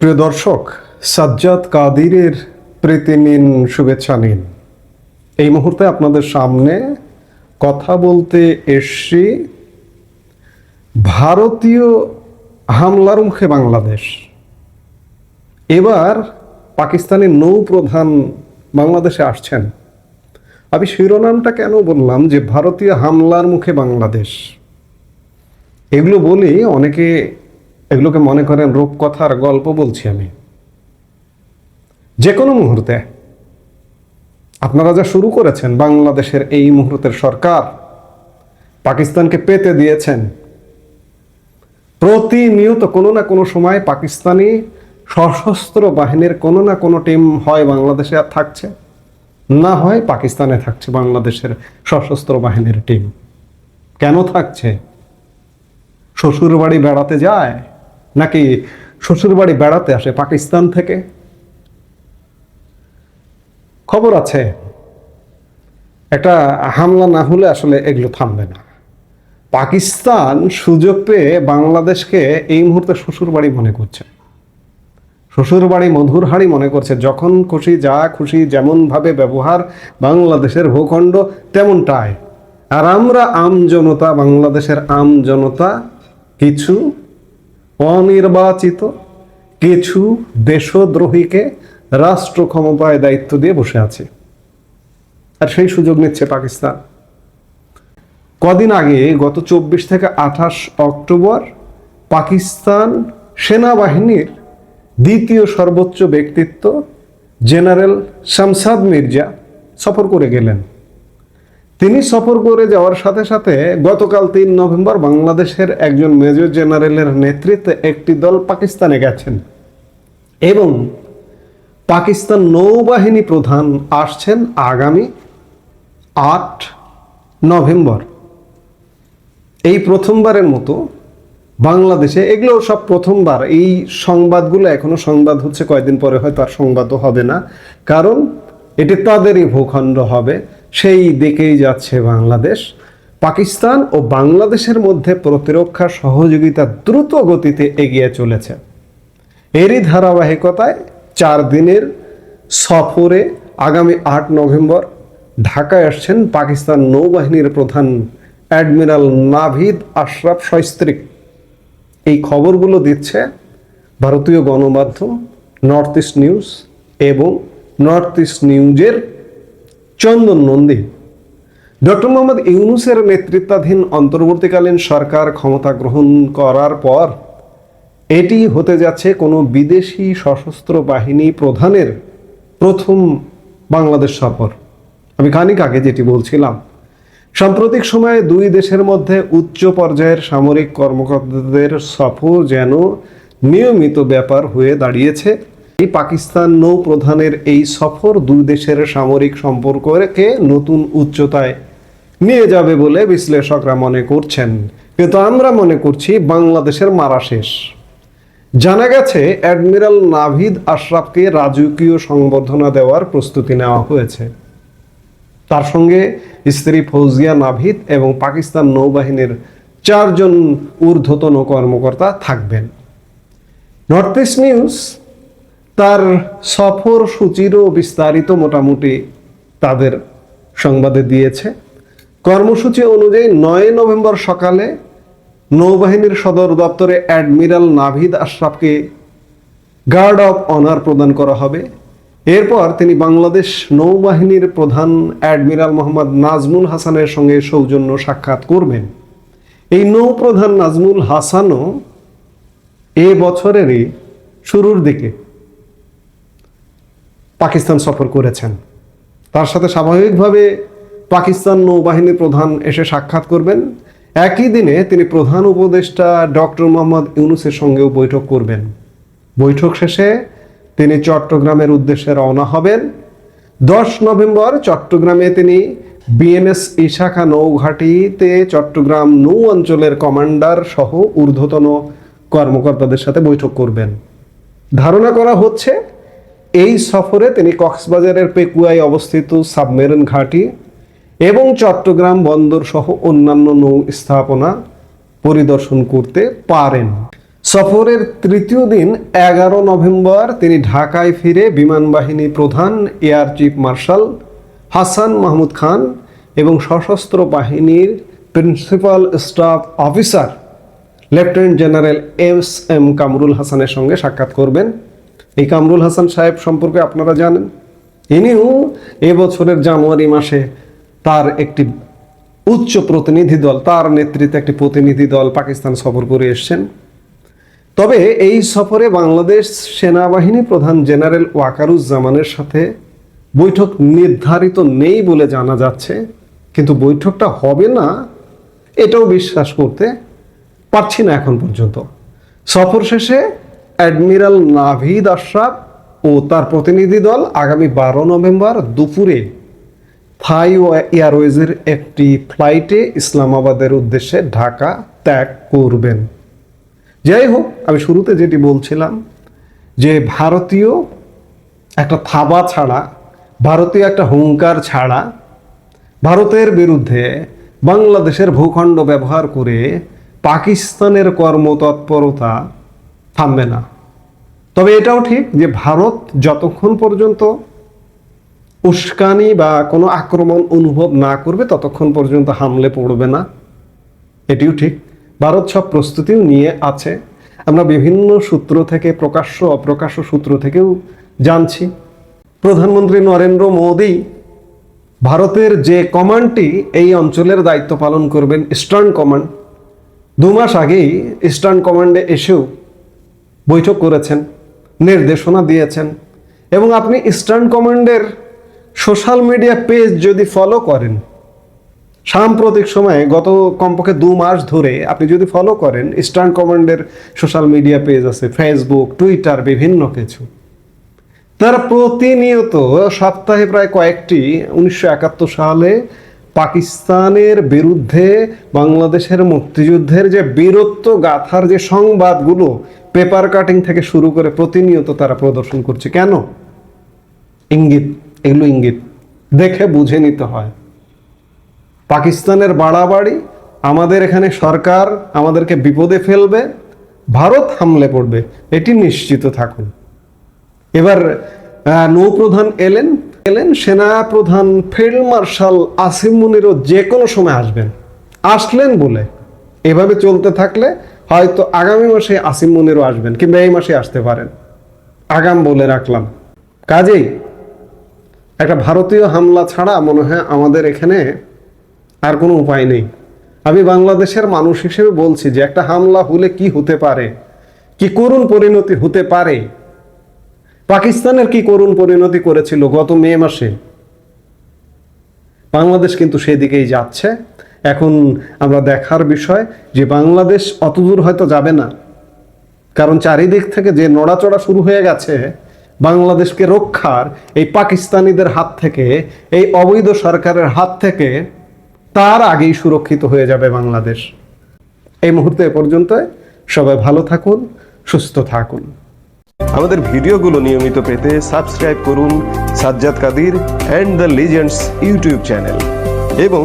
প্রিয় দর্শক, সাজ্জাদ কাদিরের প্রীতি নিন শুভেচ্ছা নিন। এই মুহূর্তে আপনাদের সামনে কথা বলতে এসছি ভারতীয় হামলার মুখে বাংলাদেশ। এবার পাকিস্তানের নৌ প্রধান বাংলাদেশে আসছেন। আমি শিরোনামটা কেন বললাম যে, ভারতীয় হামলার মুখে বাংলাদেশ? এগুলো বলি অনেকে এগুলোকে মনে করেন রূপকথার গল্প বলছি আমি। যে কোনো মুহূর্তে। আপনারা যা শুরু করেছেন বাংলাদেশের এই মুহূর্তের সরকার, পাকিস্তানকে পেতে দিয়েছেন। প্রতিনিয়ত কোনো না কোনো সময় পাকিস্তানি সশস্ত্র বাহিনীর কোনো না কোনো টিম হয় বাংলাদেশে আর থাকছে। না হয় পাকিস্তানে থাকছে বাংলাদেশের সশস্ত্র বাহিনীর টিম। কেন থাকছে? শ্বশুর বাড়ি বেড়াতে যায়? নাকি শ্বশুর বাড়ি বেড়াতে আসে পাকিস্তান থেকে? খবর আছে, একটা হামলা না হলে আসলে এগুলো থামবে না। পাকিস্তান সুযোগ পেয়ে বাংলাদেশকে এই মুহূর্তে শ্বশুর বাড়ি মনে করছে। শ্বশুর বাড়ি মধুর হাড়ি মনে করছে, যখন খুশি যা খুশি, যেমনভাবে ব্যবহার বাংলাদেশের ভূখণ্ড, তেমনটাই। আর আমরা আম জনতা, বাংলাদেশের আম জনতা, কিছু অনির্বাচিত কিছু দেশদ্রোহীকে রাষ্ট্র ক্ষমতায় দায়িত্ব দিয়ে বসে আছে। আর সেই সুযোগ নিচ্ছে পাকিস্তান। কদিন আগে, গত চব্বিশ থেকে আঠাশ অক্টোবর, পাকিস্তান সেনাবাহিনীর দ্বিতীয় সর্বোচ্চ ব্যক্তিত্ব জেনারেল শামসাদ মির্জা সফর করে গেলেন। তিনি সফর করে যাওয়ার সাথে সাথে গতকাল তিন নভেম্বর বাংলাদেশের একজন মেজর জেনারেলের নেতৃত্বে একটি দল পাকিস্তানে গেছেন। এবং পাকিস্তান নৌবাহিনী প্রধান আসছেন আগামী আট নভেম্বর। এই প্রথমবারের মতো বাংলাদেশে এগুলো সব প্রথমবার। এই সংবাদগুলো এখনও সংবাদ হচ্ছে, কয়েকদিন পরে হয়তো আর সংবাদও হবে না। কারণ এটি তাদেরই ভূখণ্ড হবে। সেই দিকেই যাচ্ছে বাংলাদেশ। পাকিস্তান ও বাংলাদেশের মধ্যে প্রতিরক্ষা সহযোগিতা দ্রুত গতিতে এগিয়ে চলেছে। এরই ধারাবাহিকতায় চার দিনের সফরে আগামী আট নভেম্বর ঢাকায় আসছেন পাকিস্তান নৌবাহিনীর প্রধান অ্যাডমিরাল নাভিদ আশরাফ সস্ত্রিক এই খবরগুলো দিচ্ছে ভারতীয় গণমাধ্যম নর্থ ইস্ট নিউজ এবং নর্থ ইস্ট নিউজের চন্দন নন্দী। ডক্টর মোহাম্মদ ইউনুসের নেতৃত্বাধীন অন্তর্বর্তীকালীন সরকার ক্ষমতা গ্রহণ করার পর এটি হতে যাচ্ছে কোনো বিদেশি সশস্ত্র বাহিনী প্রধানের প্রথম বাংলাদেশ সফর। আমি খানিক আগে যেটি বলছিলাম, সাম্প্রতিক সময়ে দুই দেশের মধ্যে উচ্চ পর্যায়ের সামরিক কর্মকর্তাদের সফর যেন নিয়মিত ব্যাপার হয়ে দাঁড়িয়েছে। এই পাকিস্তান নৌ প্রধানের এই সফর দুই দেশের সামরিক সম্পর্ককে নতুন উচ্চতায় নিয়ে যাবে বলে বিশ্লেষকরা মনে করছেন। কিন্তু আমরা মনে করছি বাংলাদেশের মারা শেষ। জানা গেছে, অ্যাডমিরাল নাভিদ আশরাফকে রাজকীয় সংবর্ধনা দেওয়ার প্রস্তুতি নেওয়া হয়েছে। তার সঙ্গে স্ত্রী ফৌজিয়া নাভিদ এবং পাকিস্তান নৌবাহিনীর চারজন ঊর্ধ্বতন কর্মকর্তা থাকবেন। নর্থ ইস্ট নিউজ তার সফর সূচিরও বিস্তারিত মোটামুটি তাদের সংবাদে দিয়েছে। কর্মসূচি অনুযায়ী নয় নভেম্বর সকালে নৌবাহিনীর সদর দপ্তরে অ্যাডমিরাল নাভিদ আশরাফকে গার্ড অফ অনার প্রদান করা হবে। এরপর তিনি বাংলাদেশ নৌবাহিনীর প্রধান অ্যাডমিরাল মোহাম্মদ নাজমুল হাসানের সঙ্গে সৌজন্য সাক্ষাৎ করবেন। এই নৌপ্রধান নাজমুল হাসানও এ বছরেরই শুরুর দিকে পাকিস্তান সফর করেছেন। তার সাথে স্বাভাবিকভাবে পাকিস্তান নৌবাহিনীর প্রধান এসে সাক্ষাৎ করবেন। একই দিনে তিনি প্রধান উপদেষ্টা ডক্টর মোহাম্মদ ইউনুসের সঙ্গেও বৈঠক করবেন। বৈঠক শেষে তিনি চট্টগ্রামের উদ্দেশ্যে রওনা হবেন। দশ নভেম্বর চট্টগ্রামে তিনি বিএনএস ইশাখা নৌঘাটিতে চট্টগ্রাম নৌ অঞ্চলের কমান্ডার সহ ঊর্ধ্বতন কর্মকর্তাদের সাথে বৈঠক করবেন। ধারণা করা হচ্ছে এই সফরে তিনি কক্সবাজারের পেকুয়ায় অবস্থিত সাবমেরিন ঘাঁটি এবং চট্টগ্রাম বন্দর সহ অন্যান্য নৌ স্থাপনা পরিদর্শন করতে পারেন। সফরের তৃতীয় দিন এগারো নভেম্বর তিনি ঢাকায় ফিরে বিমান বাহিনী প্রধান, air chief marshal Hasan Mahmud Khan এবং সশস্ত্র বাহিনীর principal staff officer lieutenant general S M Kamrul হাসানের সঙ্গে সাক্ষাৎ করবেন। এই কামরুল হাসান সাহেব সম্পর্কে আপনারা জানেন। ইনিও এবছরের জানুয়ারি মাসে তার একটি উচ্চ প্রতিনিধি দল, তার নেতৃত্বে একটি প্রতিনিধি দল পাকিস্তান সফর করে এসছেন। তবে এই সফরে বাংলাদেশ সেনাবাহিনী প্রধান জেনারেল ওয়াকারুজ্জামানের সাথে বৈঠক নির্ধারিত নেই বলে জানা যাচ্ছে, কিন্তু বৈঠকটা হবে না এটাও বিশ্বাস করতে পারছি না এখন পর্যন্ত। সফর শেষে অ্যাডমিরাল নাভিদ আশরাফ ও তার প্রতিনিধি দল আগামী বারো নভেম্বর দুপুরে থাই এয়ারওয়েজের একটি ফ্লাইটে ইসলামাবাদের উদ্দেশ্যে ঢাকা ত্যাগ করবেন। যাই হোক, আমি শুরুতে যেটি বলছিলাম যে ভারতীয় একটা থাবা ছাড়া, ভারতীয় একটা হুঙ্কার ছাড়া ভারতের বিরুদ্ধে বাংলাদেশের ভূখণ্ড ব্যবহার করে পাকিস্তানের কর্মতৎপরতা থামবে না। তবে এটাও ঠিক যে ভারত যতক্ষণ পর্যন্ত উস্কানি বা কোনো আক্রমণ অনুভব না করবে, ততক্ষণ পর্যন্ত হামলে পড়বে না। এটিও ঠিক। ভারত সব প্রস্তুতিও নিয়ে আছে। আমরা বিভিন্ন সূত্র থেকে, প্রকাশ্য অপ্রকাশ্য সূত্র থেকেও জানছি। প্রধানমন্ত্রী নরেন্দ্র মোদী ভারতের যে কমান্ডটি, এই অঞ্চলের দায়িত্ব পালন করবেন ইস্টার্ন কমান্ড। দু মাস আগেই ইস্টার্ন কমান্ডে এসেও বৈঠক করেছেন, নির্দেশনা দিয়েছেন এবং আপনি ইস্টার্ন কমান্ডের সোশ্যাল মিডিয়া পেজ যদি ফলো করেন, সাম্প্রতিক সময়ে গত কমপক্ষে দু মাস ধরে আপনি যদি ফলো করেন ইস্টার্ন কমান্ডের সোশ্যাল মিডিয়া পেজ আছে ফেসবুক টুইটার বিভিন্ন কিছু, তারা প্রতিনিয়ত সপ্তাহে প্রায় কয়েকটি উনিশশো একাত্তর সালে পাকিস্তানের বিরুদ্ধে বাংলাদেশের মুক্তিযুদ্ধের যে বীরত্ব গাথার যে সংবাদগুলো পেপার কাটিং থেকে শুরু করে প্রতিনিয়ত তারা প্রদর্শন করছে। কেন? ইঙ্গিত, এগুলো ইঙ্গিত। দেখে বুঝে নিতে হয়। পাকিস্তানের বাড়াবাড়ি, আমাদের এখানে সরকার আমাদেরকে বিপদে ফেলবে, ভারত হামলে পড়বে, এটি নিশ্চিত থাকুন। এবার নৌপ্রধান এলেন এলেন সেনা প্রধান ফিল্ড মার্শাল আসিম মুনিরও যে কোনো সময় আসবেন। আসলেন বলে। এভাবে চলতে থাকলে হয়তো আগামী মাসে আসিম মুনিরও আসবেন কিংবা এই মাসে আসতে পারেন। আগাম বলে রাখলাম। কাজেই একটা ভারতীয় হামলা ছাড়া মনে হয় আমাদের এখানে আর কোনো উপায় নেই। আমি বাংলাদেশের মানুষ হিসেবে বলছি যে একটা হামলা হলে কি হতে পারে, কি করুণ পরিণতি হতে পারে, পাকিস্তানের কি করুণ পরিণতি করেছিল গত মে মাসে, বাংলাদেশ কিন্তু সেদিকেই যাচ্ছে। এখন আমরা দেখার বিষয় যে বাংলাদেশ অতদূর হয়তো যাবে না। কারণ চারিদিক থেকে যে নড়াচড়া শুরু হয়ে গেছে, বাংলাদেশকে রক্ষার এই পাকিস্তানিদের হাত থেকে, এই অবৈধ সরকারের হাত থেকে তার আগেই সুরক্ষিত হয়ে যাবে বাংলাদেশ। এই মুহূর্তে পর্যন্ত সবাই ভালো থাকুন, সুস্থ থাকুন। আমাদের ভিডিওগুলো নিয়মিত পেতে সাবস্ক্রাইব করুন Sajjad Kadir and the legends YouTube channel. এবং